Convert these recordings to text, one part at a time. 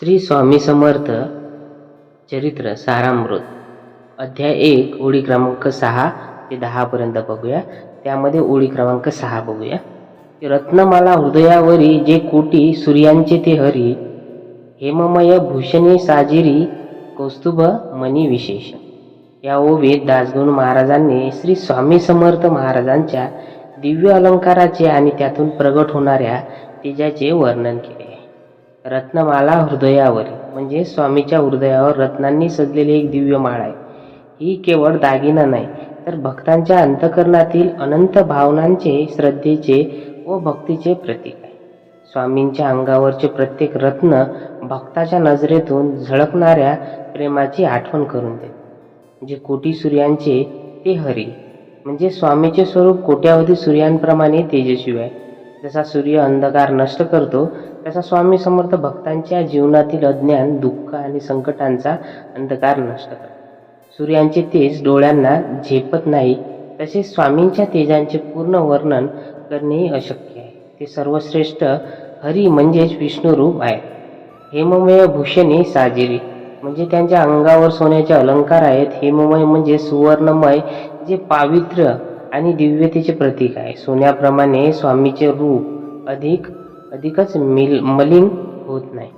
श्री स्वामी समर्थ चरित्र सारामृत. अध्याय एक ओळी क्रमांक सहा ते दहापर्यंत बघूया. त्यामध्ये ओळी क्रमांक सहा बघूया. रत्नमाला हृदयावरी जे कोटी सूर्यांचे ते हरी हेममय भूषणे साजिरी कौस्तुभ मनी विशेष. या ओवीत दासगुण महाराजांनी श्री स्वामी समर्थ महाराजांच्या दिव्य अलंकाराचे आणि त्यातून प्रगट होणाऱ्या तेजाचे वर्णन केले. रत्नमाला हृदयावर म्हणजे स्वामीच्या हृदयावर रत्नांनी सजलेली एक दिव्य माळ आहे. ही केवळ दागिना नाही तर भक्तांच्या अंतकरणातील अनंत भावनांचे श्रद्धेचे व भक्तीचे प्रतीक आहे. स्वामींच्या अंगावरचे प्रत्येक रत्न भक्ताच्या नजरेतून झळकणाऱ्या प्रेमाची आठवण करून देते. जे कोटी सूर्यांचे ते हरी म्हणजे स्वामीचे स्वरूप कोट्यावधी सूर्यांप्रमाणे तेजस्वी आहे. जसा सूर्य अंधकार नष्ट करतो तसा स्वामी समर्थ भक्तांच्या जीवनातील अज्ञान दुःख आणि संकटांचा अंधकार नष्ट करतो. सूर्यांचे तेज डोळ्यांना झेपत नाही तसेच स्वामींच्या तेजांचे पूर्ण वर्णन करणेही अशक्य आहे. ते सर्वश्रेष्ठ हरी म्हणजेच विष्णुरूप आहे हेममय भूषणे साजिरी म्हणजे त्यांच्या अंगावर सोन्याचे अलंकार आहेत. हेममय म्हणजे सुवर्णमय जे पावित्र्य आणि दिव्यतेचे प्रतीक आहे. सोन्याप्रमाणे स्वामीचे रूप अधिक अधिकच मिल मलिन होत नाही.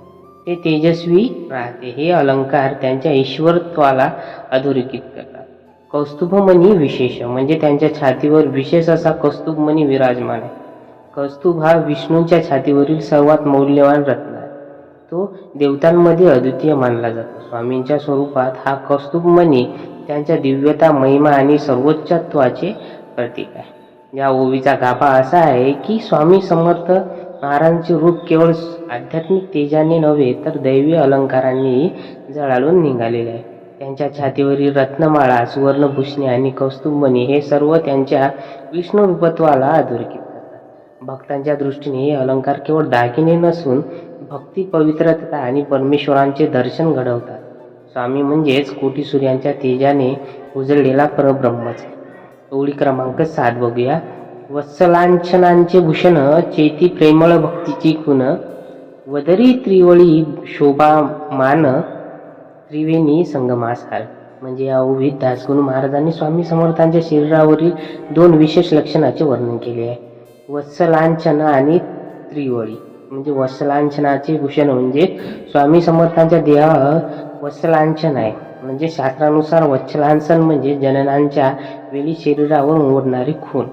ते तेजस्वी राहते. हे अलंकार त्यांच्या ईश्वरत्वाला अधोरेखित करतात. कौस्तुभमणी विशेष म्हणजे त्यांच्या छातीवर विशेष असा कौस्तुभमणी विराजमान आहे. कौस्तुभ हा विष्णूंच्या छातीवरील सर्वात मौल्यवान रत्न आहे. तो देवतांमध्ये अद्वितीय मानला जातो. स्वामींच्या स्वरूपात हा कौस्तुभमणी त्यांच्या दिव्यता महिमा आणि सर्वोच्चत्वाचे प्रतीक आहे. या ओवीचा गाभा असा आहे की स्वामी समर्थ महाराजांचे रूप केवळ आध्यात्मिक तेजाने नव्हे तर दैवी अलंकारांनी जळालून निघालेले आहे. त्यांच्या छातीवरील रत्नमाळा सुवर्णभूषणे आणि कौस्तुभमणी हे सर्व त्यांच्या विष्णू रूपत्वाला अधोरेखित करतात. भक्तांच्या दृष्टीने हे अलंकार केवळ दागिने नसून भक्ती पवित्रता आणि परमेश्वरांचे दर्शन घडवतात. स्वामी म्हणजेच कोटी सूर्यांच्या तेजाने उजळलेला परब्रह्मच आहे. ओळी क्रमांक सात बघूया. वत्सलांछनांचे भूषण चेती प्रेमळ भक्तीची खुण वदरी त्रिवळी शोभा मान त्रिवेणी संगमासार म्हणजे या ओवीत दासगुण महाराजांनी स्वामी समर्थांच्या शरीरावरील दोन विशेष लक्षणाचे वर्णन केले आहे. वत्सलांछन आणि त्रिवळी. म्हणजे वत्सलांछनाचे भूषण म्हणजे स्वामी समर्थांच्या देहावर वत्सलांछन आहे. म्हणजे शास्त्रानुसार वत्सलांछन म्हणजे जननांच्या वेळी शरीरावर ओढणारी खून.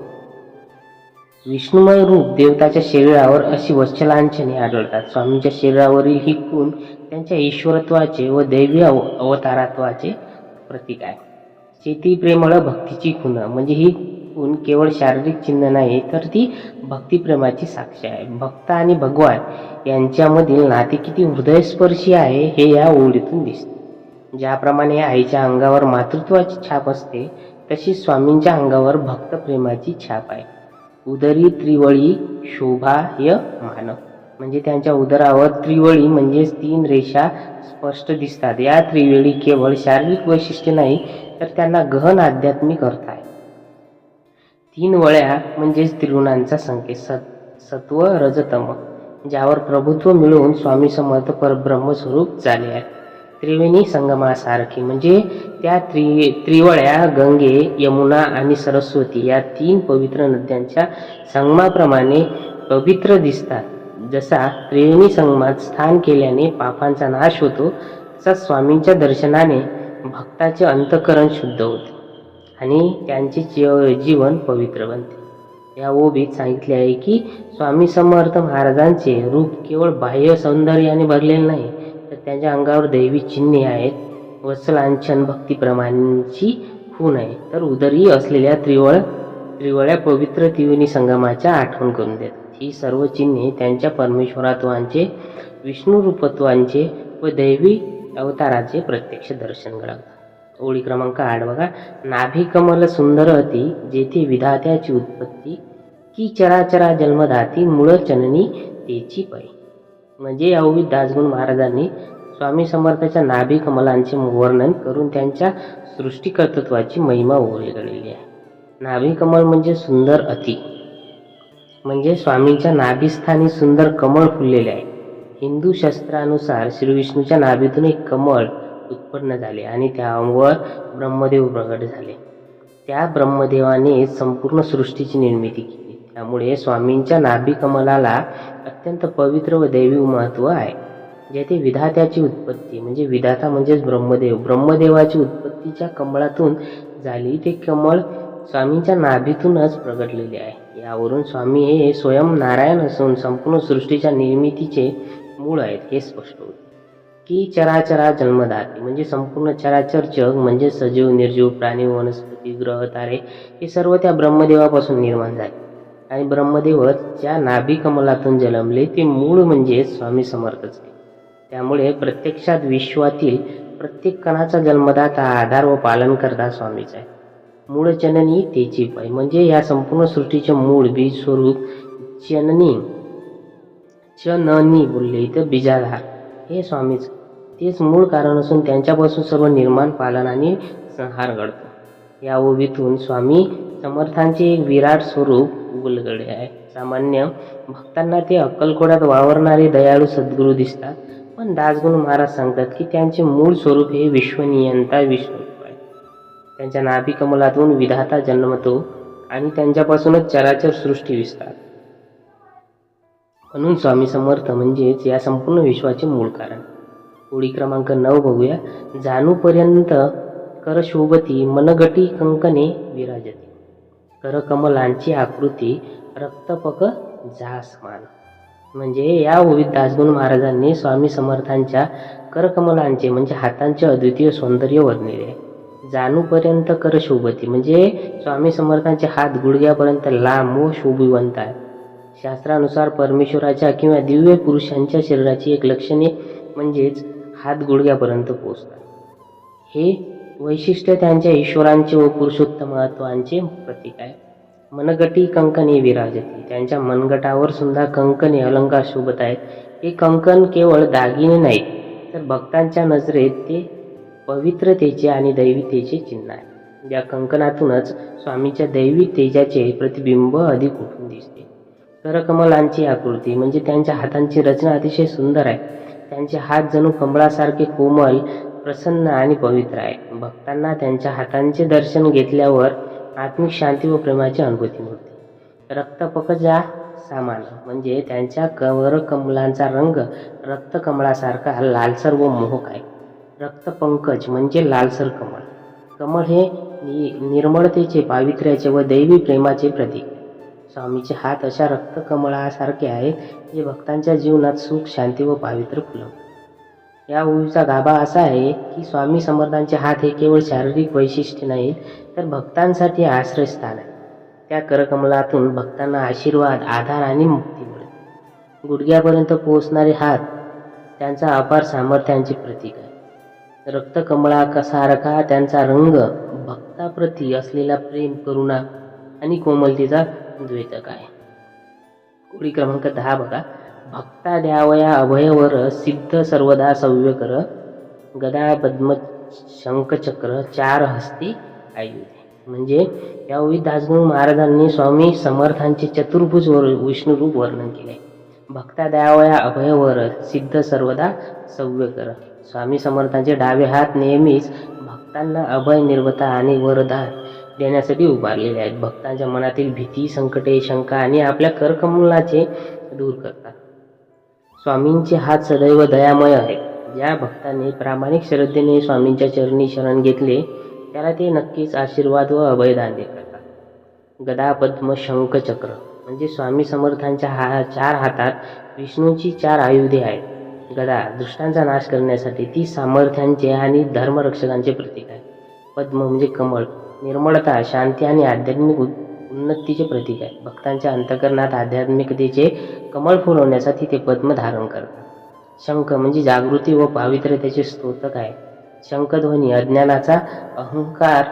विष्णुमय रूप देवताच्या शरीरावर अशी वत्सलांछने आढळतात. स्वामींच्या शरीरावरील ही कुण त्यांच्या ईश्वरत्वाचे व दैवी अव अवतारत्वाचे प्रतीक आहे. शेती प्रेमळ भक्तीची खुण म्हणजे ही कुण केवळ शारीरिक चिन्ह नाही तर ती भक्तिप्रेमाची साक्ष आहे. भक्त आणि भगवान यांच्यामधील नाते किती हृदयस्पर्शी आहे हे या ओळीतून दिसते. ज्याप्रमाणे आईच्या अंगावर मातृत्वाची छाप असते तशी स्वामींच्या अंगावर भक्तप्रेमाची छाप आहे. उदरी त्रिवळी शोभाय मानव म्हणजे त्यांच्या उदरावर त्रिवळी म्हणजेच तीन रेषा स्पष्ट दिसतात. या त्रिवेळी केवळ शारीरिक वैशिष्ट्य नाही तर त्यांना गहन आध्यात्मिक अर्थ आहे. तीन वळ्या म्हणजेच त्रिगुणांचा संकेत सत सत्व रजतम ज्यावर प्रभुत्व मिळवून स्वामी समर्थ परब्रह्मस्वरूप झाले आहे. त्रिवेणी संगमासारखी. म्हणजे त्या त्रि त्रिवळ्या गंगे यमुना आणि सरस्वती या तीन पवित्र नद्यांच्या संगमाप्रमाणे पवित्र दिसतात. जसा त्रिवेणी संगमात स्थान केल्याने पापांचा नाश होतो तसा स्वामींच्या दर्शनाने भक्ताचे अंतकरण शुद्ध होते आणि त्यांचे जीवन पवित्र बनते. या ओबीत सांगितले आहे की स्वामी समर्थ महाराजांचे रूप केवळ बाह्य सौंदर्याने भरलेले नाही त्यांच्या अंगावर दैवी चिन्हे आहेत. वत्सलांछन भक्तिप्रमाणांची खूण आहे. तर उदरी असलेल्या त्रिवळ त्रिवळ्या पवित्र त्रिवेणी संगमाच्या आठवण करून देतात ही सर्व चिन्हे त्यांच्या परमेश्वरात्वांचे विष्णू रूपत्वांचे व दैवी अवताराचे प्रत्यक्ष दर्शन घडवतात ओळी क्रमांक आठ बघा. नाभी कमल सुंदर अति जेथे विधात्याची उत्पत्ती की चराचरा जन्मदाती मूळ चननी तेची पै. म्हणजे अवविध दासगुण महाराजांनी स्वामी समर्थाच्या नाभी कमलांचे वर्णन करून त्यांच्या सृष्टिकर्तृत्वाची महिमा उघडलेली आहे. नाभी कमल म्हणजे सुंदर अति. म्हणजे स्वामींच्या नाभिस्थानी सुंदर कमळ फुललेले आहे. हिंदू शास्त्रानुसार श्री विष्णूच्या नाभीतून एक कमळ उत्पन्न झाले आणि त्यावर ब्रह्मदेव प्रगट झाले. त्या ब्रह्मदेवाने संपूर्ण सृष्टीची निर्मिती केली. त्यामुळे स्वामींच्या नाभी कमलाला अत्यंत पवित्र व दैवी महत्त्व आहे. म्हणजे जेथे विधात्याची उत्पत्ती म्हणजे विधाता म्हणजेच ब्रह्मदेव. ब्रह्मदेवाची उत्पत्तीच्या कमळातून झाली. ते कमळ स्वामींच्या नाभीतूनच प्रगटलेले आहे. यावरून स्वामी हे स्वयं नारायण असून संपूर्ण सृष्टीच्या निर्मितीचे मूळ आहेत हे स्पष्ट होते. की चराचरा जन्मदाते म्हणजे संपूर्ण चराचर जग म्हणजे सजीव निर्जीव प्राणी वनस्पती ग्रह तारे हे सर्व त्या ब्रह्मदेवापासून निर्माण झाले. आणि ब्रह्मदेवच ज्या नाभी कमलातून जन्मले ते मूळ म्हणजे स्वामी समर्थच आहे. त्यामुळे प्रत्यक्षात विश्वातील प्रत्येक कणाचा जन्मदाता आधार व पालनकर्ता स्वामीच आहे. मूळ जननी तेची पाय म्हणजे या संपूर्ण सृष्टीचे मूळ बीज स्वरूप जननी चननी बोलले इथं बीजाधार. हे स्वामीच. तेच मूळ कारण असून त्यांच्यापासून सर्व निर्माण पालन आणि संहार घडतो. या ओवीतून स्वामी समर्थांचे एक विराट स्वरूप उलगडे आहे. सामान्य भक्तांना ते अक्कलकोडात वावरणारे दयाळू सद्गुरू दिसतात. पण दासगुण महाराज सांगतात की त्यांचे मूळ स्वरूप हे विश्वनियंता विश्वरूप आहे. त्यांच्या नाभिकमलातून विधाता जन्मतो आणि त्यांच्यापासूनच चराचर सृष्टी विसतात म्हणून स्वामी समर्थ म्हणजेच या संपूर्ण विश्वाचे मूळ कारण. ओळी क्रमांक नऊ बघूया. जाणूपर्यंत करशोभती मनगटी कंकणे विराजते. करकमलांची आकृती रक्तपक जासमान. म्हणजे या ओवीत दासगुण महाराजांनी स्वामी समर्थांच्या करकमलांचे म्हणजे हातांचे अद्वितीय सौंदर्य वर्णिले. आहे जाणूपर्यंत कर शोभती म्हणजे स्वामी समर्थांचे हात गुडघ्यापर्यंत लांब व शोभिवंत आहे शास्त्रानुसार परमेश्वराच्या किंवा दिव्य पुरुषांच्या शरीराची एक लक्षणे म्हणजेच हात गुडघ्यापर्यंत पोचतात हे वैशिष्ट्य त्यांच्या ईश्वरांचे व पुरुषोत्तमत्वांचे प्रतीक आहे. मनगटी कंकणे विराजती. त्यांच्या मनगटावर सुद्धा कंकणे अलंकार शोभत आहेत. हे कंकण केवळ दागिने नाही तर भक्तांच्या नजरेत ते पवित्रतेचे आणि दैवितेचे चिन्ह आहे. या कंकणातूनच स्वामीच्या दैवी तेजाचे प्रतिबिंब अधिक उठून दिसते. करकमलांची आकृती म्हणजे त्यांच्या हातांची रचना अतिशय सुंदर आहे. त्यांचे हात जणू कमळासारखे कोमल प्रसन्न आणि पवित्र आहे. भक्तांना त्यांच्या हातांचे दर्शन घेतल्यावर आत्मिक शांती व प्रेमाची अनुभूती मिळते. रक्तपकजा सामान म्हणजे त्यांच्या कवर कमलांचा रंग रक्तकमळासारखा लालसर व मोहक आहे. रक्तपंकज म्हणजे लालसर कमळ. कमळ हे नि निर्मळतेचे पावित्र्याचे व दैवी प्रेमाचे प्रतीक. स्वामीचे हात अशा रक्तकमळासारखे आहेत जे भक्तांच्या जीवनात सुख शांती व पावित्र्य फुलवतात. या ओळीचा गाभा असा आहे की स्वामी समर्थांचे हात हे केवळ शारीरिक वैशिष्ट्य नाही तर भक्तांसाठी आश्रयस्थान आहे. त्या करकमलातून भक्तांना आशीर्वाद आधार आणि मुक्ती मिळते गुडघ्यापर्यंत पोहोचणारे हात त्यांचा अपार सामर्थ्यांचे प्रतीक आहे. रक्तकमळासारखा त्यांचा रंग भक्ताप्रती असलेला प्रेम करुणा आणि कोमलतेचा द्वेतक आहे. कोळी क्रमांक दहा बघा. भक्ता द्यावया अभयवर सिद्ध सर्वदा सव्यकर गदा पद्म शंखचक्र चार हस्ती आयुधे। म्हणजे यावेळी ओळीत दासगुरू महाराजांनी स्वामी समर्थांचे चतुर्भुज वर विष्णुरूप वर्णन केले. भक्ता द्यावया अभयवर सिद्ध सर्वदा सव्यकर स्वामी समर्थांचे डावे हात नेहमीच भक्तांना अभय निर्वता आणि वरदान देण्यासाठी उभारलेले आहेत. भक्तांच्या मनातील भीती संकटे शंका आणि आपल्या करकमलाचे दूर करतात. स्वामींचे हात सदैव दयामय आहे. ज्या भक्ताने प्रामाणिक श्रद्धेने स्वामींच्या चरणी शरण घेतले त्याला ते नक्कीच आशीर्वाद व अभयदान देतात. करतात गदा पद्म शंख चक्र म्हणजे स्वामी समर्थांच्या हा चार हातात विष्णूची चार आयुधे आहेत. गदा दुष्टांचा नाश करण्यासाठी ती सामर्थ्यांचे आणि धर्मरक्षकांचे प्रतीक आहे पद्म म्हणजे कमळ निर्मळता शांती आणि आध्यात्मिक उन्नतीचे प्रतीक आहे. भक्तांच्या अंतकरणात आध्यात्मिकतेचे कमळ फुलवण्यासाठी ते पद्म धारण करतात. शंख म्हणजे जागृती व पावित्र्यतेचे स्तोतक आहे. शंखध्वनी अज्ञानाचा अहंकार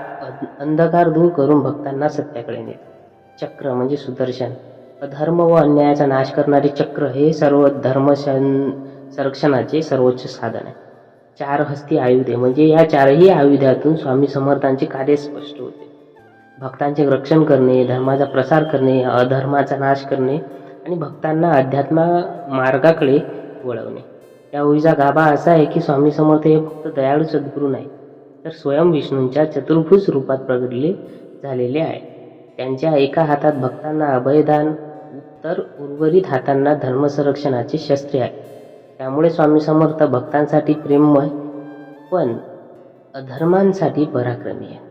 अंधकार दूर करून भक्तांना सत्याकडे नेतो. चक्र म्हणजे सुदर्शन. अधर्म व अन्यायाचा नाश करणारे चक्र हे सर्व धर्म संरक्षणाचे सर्वोच्च साधन आहे. चार हस्ती आयुधे म्हणजे या चारही आयुधातून स्वामी समर्थांचे कार्य स्पष्ट होते. भक्तांचे रक्षण करणे धर्माचा प्रसार करणे अधर्माचा नाश करणे आणि भक्तांना अध्यात्म मार्गाकडे वळवणे. या ओळीचा गाभा असा आहे की स्वामी समर्थ हे फक्त दयाळू सद्गुरू नाही तर स्वयं विष्णूंच्या चतुर्भुज रूपात प्रगटले झालेले आहे. त्यांच्या एका हातात भक्तांना अभयदान तर उर्वरित हातांना धर्मसंरक्षणाचे शस्त्रे आहे त्यामुळे स्वामी समर्थ भक्तांसाठी प्रेममय पण अधर्मांसाठी पराक्रमी आहे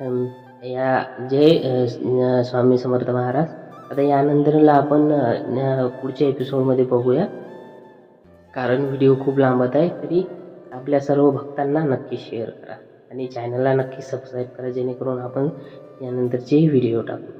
या जे स्वामी समर्थ महाराज आता यानंतरला आपण पुढच्या एपिसोडमध्ये बघूया. कारण व्हिडिओ खूप लांबत आहे तरी आपल्या सर्व भक्तांना नक्की शेअर करा. आणि चॅनलला नक्की सबस्क्राईब करा जेणेकरून आपण यानंतरचेही व्हिडिओ टाकू.